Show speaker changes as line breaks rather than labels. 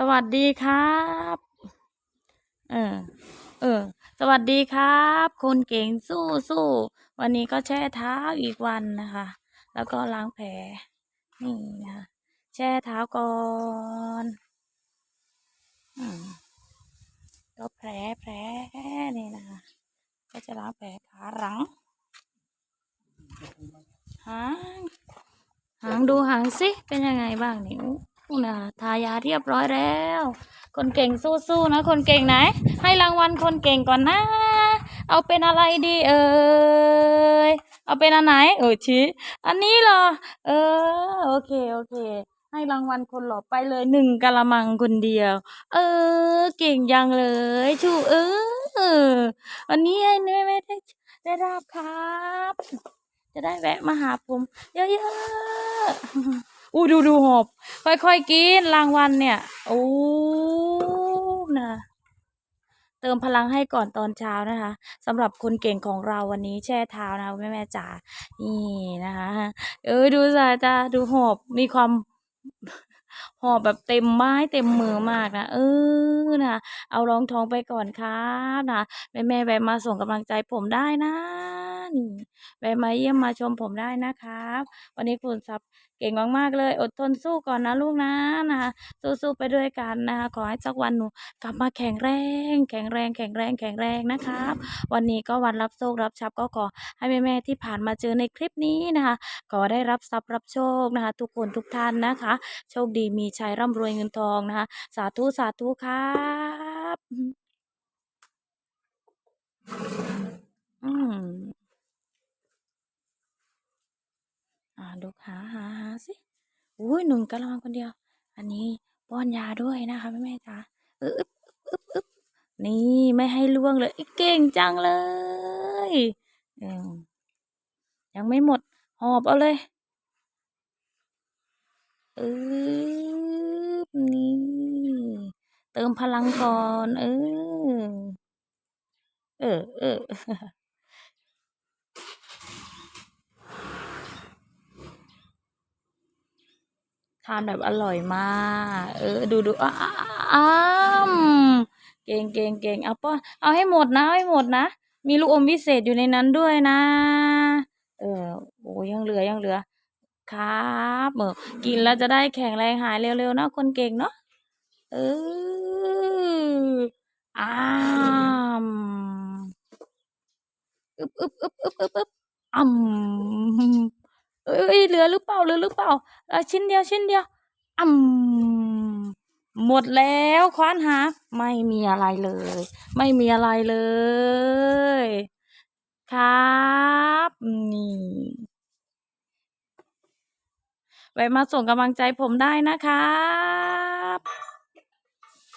สวัสดีครับ เออ เออ สวัสดีครับคนเก่งสู้สู้วันนี้ก็แช่เท้าอีกวันนะคะ แล้วก็ล้างแผลนี่นะคะแช่เท้าก่อนอก็แผลแผลนี่นะคะ ก็จะล้างแผลขาหลังหางหางดูหางสิเป็นยังไงบ้างนี่อู้ นะทายาเรียบร้อยแล้ว คนเก่งสู้ๆนะ คนเก่งไหน ให้รางวัลคนเก่งก่อนนะ เอาเป็นอะไรดีเอ่ยเอาเป็นอันไหน เออชี้อันนี้เหรอ เออ โอเคโอเค ให้รางวัลคนหล่อไปเลยหนึ่งกะละมังคนเดียว เออ เก่งยังเลย ชูเออวันนี้ให้แม่ไม่ได้ได้รับครับ จะได้แวะมาหาผมเยอะๆ อู้ดูดูหอบ ค่อยๆกินรางวัลเนี่ยโอ้นะเติมพลังให้ก่อนตอนเช้านะคะสำหรับคนเก่งของเราวันนี้แช่เท้านะแม่แม่จ๋านี่นะคะเออดูสายตาดูหอบมีความหอบแบบเต็มไม้เต็มมือมากนะเออนะเอารองท้องไปก่อนครับนะแม่แม่แวะมาส่งกำลังใจผมได้นะ แวะมาเยี่ยมมาชมผมได้นะครับ วันนี้คุณซับเก่งมากๆเลย อดทนสู้ก่อนนะลูกนะนะคะสู้ๆไปด้วยกันนะคะขอให้สักวันหนูกลับมาแข็งแรง แข็งแรงแข็งแรงแข็งแรงนะครับ วันนี้ก็วันรับโชครับทรัพย์ก็ขอให้แม่ๆที่ผ่านมาเจอในคลิปนี้นะคะขอได้รับทรัพย์รับโชคนะคะ ทุกคนทุกท่านนะคะ โชคดีมีชัยร่ำรวยเงินทองนะคะ สาธุสาธุครับอืม อ่า ดูหาหาหาสิอุ้ยหนึ่งกะละมังคนเดียว อันนี้ป้อนยาด้วยนะคะแม่แม่จ๋าอออึบอึ๊บอึ๊บนี่ไม่ให้ล่วงเลยเก่งจังเลยยังไม่หมดหอบเอาเลยอึ๊บนี่เติมพลังก่อน เออ เออเออ ทานแบบอร่อยมาก เออ ดูดูอ้ามเก่งเก่งเก่งเอาป้อนเอาให้หมดนะให้หมดนะ มีลูกอมพิเศษอยู่ในนั้นด้วยนะ เออโอ้ยังเหลือยังเหลือ ครับเออกินแล้วจะได้แข็งแรงหายเร็วๆนะคนเก่งเนาะเอออ้ามอึบอึบอึบอึบอึบอึบอ่ำ เอ้ยเหลือหรือเปล่าเหลือหรือเปล่าชิ้นเดียวชิ้นเดียวอ่ำหมดแล้วควานหา ไม่มีอะไรเลย ไม่มีอะไรเลย ครับนี่ไว้มาส่งกำลังใจผมได้นะคะ